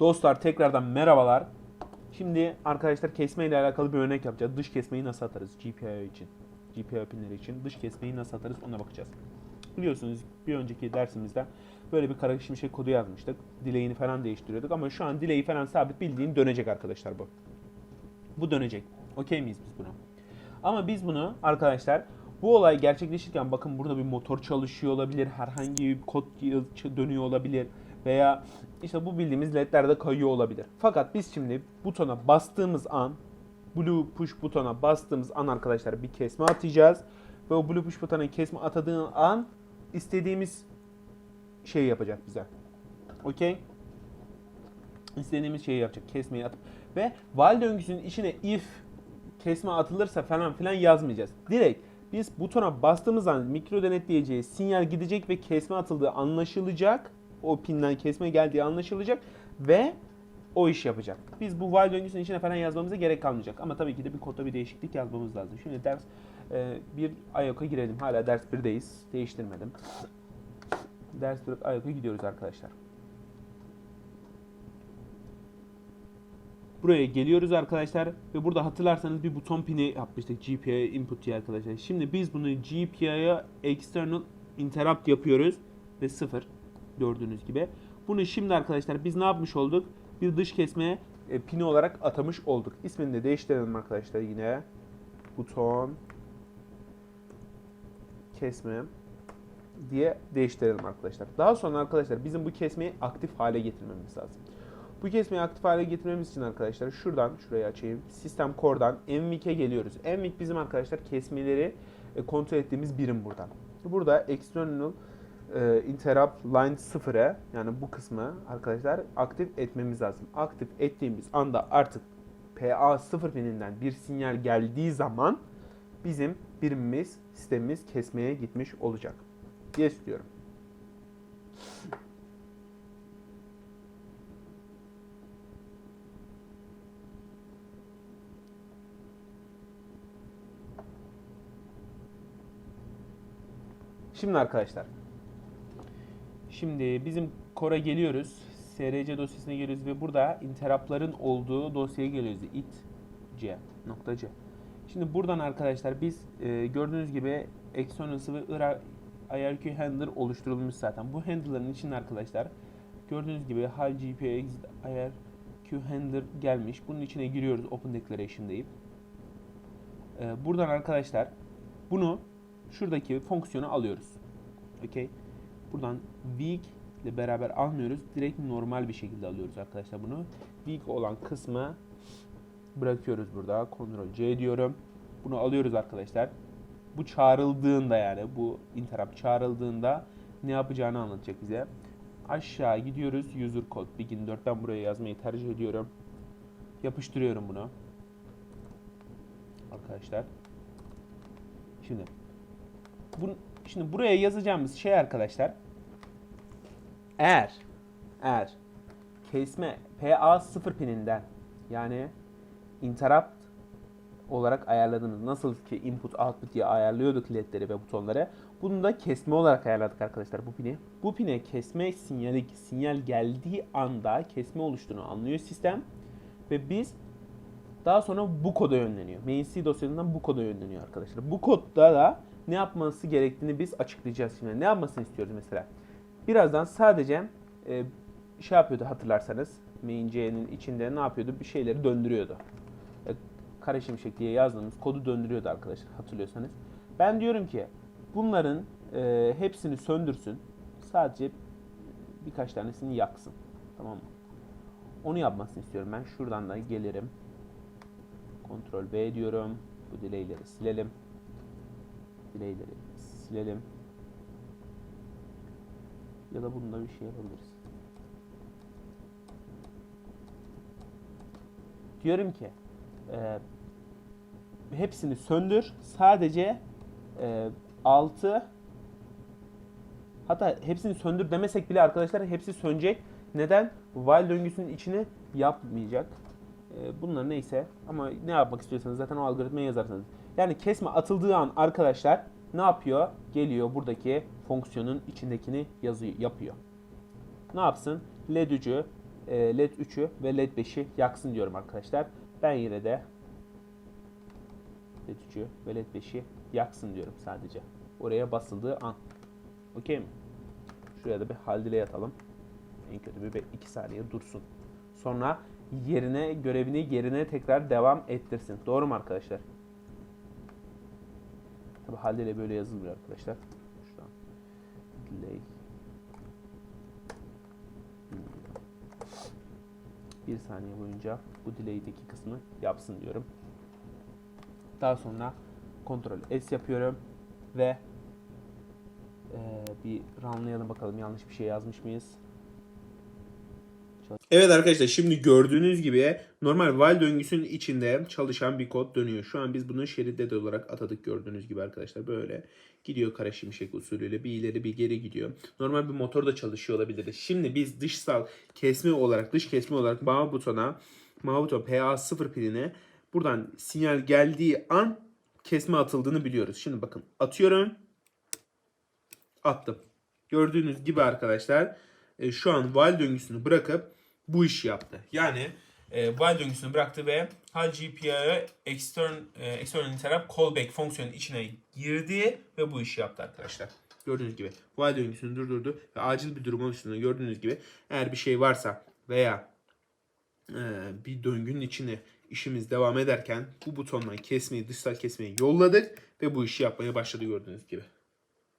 Dostlar tekrardan merhabalar. Şimdi arkadaşlar kesme ile alakalı bir örnek yapacağız. Dış kesmeyi nasıl atarız GPIO için? GPIO pinleri için dış kesmeyi nasıl atarız ona bakacağız. Biliyorsunuz bir önceki dersimizde böyle bir kara şimşek kodu yazmıştık. Dileğini falan değiştiriyorduk ama şu an dileği falan sabit bildiğin dönecek arkadaşlar bu. Bu dönecek. Okey miyiz biz buna? Ama biz bunu arkadaşlar bu olay gerçekleşirken bakın burada bir motor çalışıyor olabilir, herhangi bir kod dönüyor olabilir veya işte bu bildiğimiz ledler de kayıyor olabilir. Fakat biz şimdi butona bastığımız an blue push butona bastığımız an arkadaşlar bir kesme atacağız ve o blue push butona kesme atadığın an istediğimiz şey yapacak bize. Okey? İstediğimiz şeyi yapacak. Kesmeyi atıp ve while döngüsünün içine if kesme atılırsa falan filan yazmayacağız. Direkt biz butona bastığımız an mikro denetleyeceği sinyal gidecek ve kesme atıldığı anlaşılacak. O pinden kesme geldiği anlaşılacak ve o iş yapacak. Biz bu while döngüsünün içine falan yazmamıza gerek kalmayacak. Ama tabii ki de bir kodda bir değişiklik yazmamız lazım. Şimdi ders e, bir ayoka girelim. Hala ders 1'deyiz. Değiştirmedim. Ders 1 ayoka gidiyoruz arkadaşlar. Buraya geliyoruz arkadaşlar ve burada hatırlarsanız bir buton pini yapmıştık GPIO input diye arkadaşlar. Şimdi biz bunu GPIO'ya external interrupt yapıyoruz ve sıfır gördüğünüz gibi. Bunu şimdi arkadaşlar biz ne yapmış olduk? Bir dış kesme e, pini olarak atamış olduk. İsmini de değiştirelim arkadaşlar yine. Buton kesme diye değiştirelim arkadaşlar. Daha sonra arkadaşlar bizim bu kesmeyi aktif hale getirmemiz lazım. Bu kesmeyi aktif hale getirmemiz için arkadaşlar şuradan şurayı açayım. Sistem Core'dan MVIC'e geliyoruz. MVIC bizim arkadaşlar kesmeleri e, kontrol ettiğimiz birim buradan. Burada external e, interrupt line 0'e yani bu kısmı arkadaşlar aktif etmemiz lazım. Aktif ettiğimiz anda artık PA 0 pininden bir sinyal geldiği zaman bizim birimimiz, sistemimiz kesmeye gitmiş olacak diye istiyorum. Şimdi arkadaşlar. Şimdi bizim Core'a geliyoruz. SRC dosyasına geliyoruz ve burada interruptların olduğu dosyaya geliyoruz. it c nokta c. Şimdi buradan arkadaşlar biz e, gördüğünüz gibi external ve IRQ handler oluşturulmuş zaten. Bu handler'ın içinde arkadaşlar gördüğünüz gibi hal GPX IRQ handler gelmiş. Bunun içine giriyoruz open declaration deyip. E, buradan arkadaşlar bunu şuradaki fonksiyonu alıyoruz. Okey. Buradan weak ile beraber almıyoruz. Direkt normal bir şekilde alıyoruz arkadaşlar bunu. Weak olan kısmı bırakıyoruz burada. Ctrl C diyorum. Bunu alıyoruz arkadaşlar. Bu çağrıldığında yani bu interrupt çağrıldığında ne yapacağını anlatacak bize. Aşağı gidiyoruz. User code begin 4 ben buraya yazmayı tercih ediyorum. Yapıştırıyorum bunu. Arkadaşlar. Şimdi bu, şimdi buraya yazacağımız şey arkadaşlar eğer eğer kesme PA 0 pininden yani interrupt olarak ayarladığımız nasıl ki input output diye ayarlıyorduk ledleri ve butonları bunu da kesme olarak ayarladık arkadaşlar bu pini. Bu pine kesme sinyali sinyal geldiği anda kesme oluştuğunu anlıyor sistem ve biz daha sonra bu koda yönleniyor. Main.c dosyasından bu koda yönleniyor arkadaşlar. Bu kodda da ne yapması gerektiğini biz açıklayacağız şimdi. Ne yapmasını istiyoruz mesela? Birazdan sadece e, şey yapıyordu hatırlarsanız. Main.c'nin içinde ne yapıyordu? Bir şeyleri döndürüyordu. E, kare şimşek diye yazdığımız kodu döndürüyordu arkadaşlar hatırlıyorsanız. Ben diyorum ki bunların e, hepsini söndürsün. Sadece birkaç tanesini yaksın. Tamam mı? Onu yapmasını istiyorum. Ben şuradan da gelirim. Ctrl B diyorum. Bu delay'leri silelim. Delay'leri silelim. Ya da bunda bir şey yapabiliriz. Diyorum ki e, hepsini söndür. Sadece e, 6 hatta hepsini söndür demesek bile arkadaşlar hepsi sönecek. Neden? While döngüsünün içini yapmayacak. E, bunlar neyse ama ne yapmak istiyorsanız zaten o algoritmaya yazarsınız. Yani kesme atıldığı an arkadaşlar ne yapıyor? Geliyor buradaki fonksiyonun içindekini yazıyor, yapıyor. Ne yapsın? LED ucu e, led 3'ü ve led 5'i yaksın diyorum arkadaşlar. Ben yine de led 3'ü ve led 5'i yaksın diyorum sadece. Oraya basıldığı an. Okey mi? Şuraya da bir haldile yatalım. En kötü bir 2 saniye dursun. Sonra yerine görevini yerine tekrar devam ettirsin. Doğru mu arkadaşlar? Tabi haldile böyle yazılmıyor arkadaşlar. Şuradan delay bir saniye boyunca bu delay'deki kısmı yapsın diyorum. Daha sonra Ctrl S yapıyorum ve eee, bir runlayalım bakalım yanlış bir şey yazmış mıyız? Evet arkadaşlar şimdi gördüğünüz gibi normal while döngüsünün içinde çalışan bir kod dönüyor. Şu an biz bunu şerit olarak atadık gördüğünüz gibi arkadaşlar. Böyle gidiyor kara şimşek usulüyle bir ileri bir geri gidiyor. Normal bir motor da çalışıyor olabilir. Şimdi biz dışsal kesme olarak dış kesme olarak mavi butona mavi buton PA0 piline buradan sinyal geldiği an kesme atıldığını biliyoruz. Şimdi bakın atıyorum attım. Gördüğünüz gibi arkadaşlar e, şu an while döngüsünü bırakıp bu işi yaptı. Yani e, while döngüsünü bıraktı ve hal GPI'ye extern, e, external interrupt callback fonksiyonun içine girdi ve bu işi yaptı arkadaşlar. Gördüğünüz gibi while döngüsünü durdurdu ve acil bir durum oluştuğunda gördüğünüz gibi eğer bir şey varsa veya e, bir döngünün içine işimiz devam ederken bu butondan kesmeyi, dışsal kesmeyi yolladık ve bu işi yapmaya başladı gördüğünüz gibi.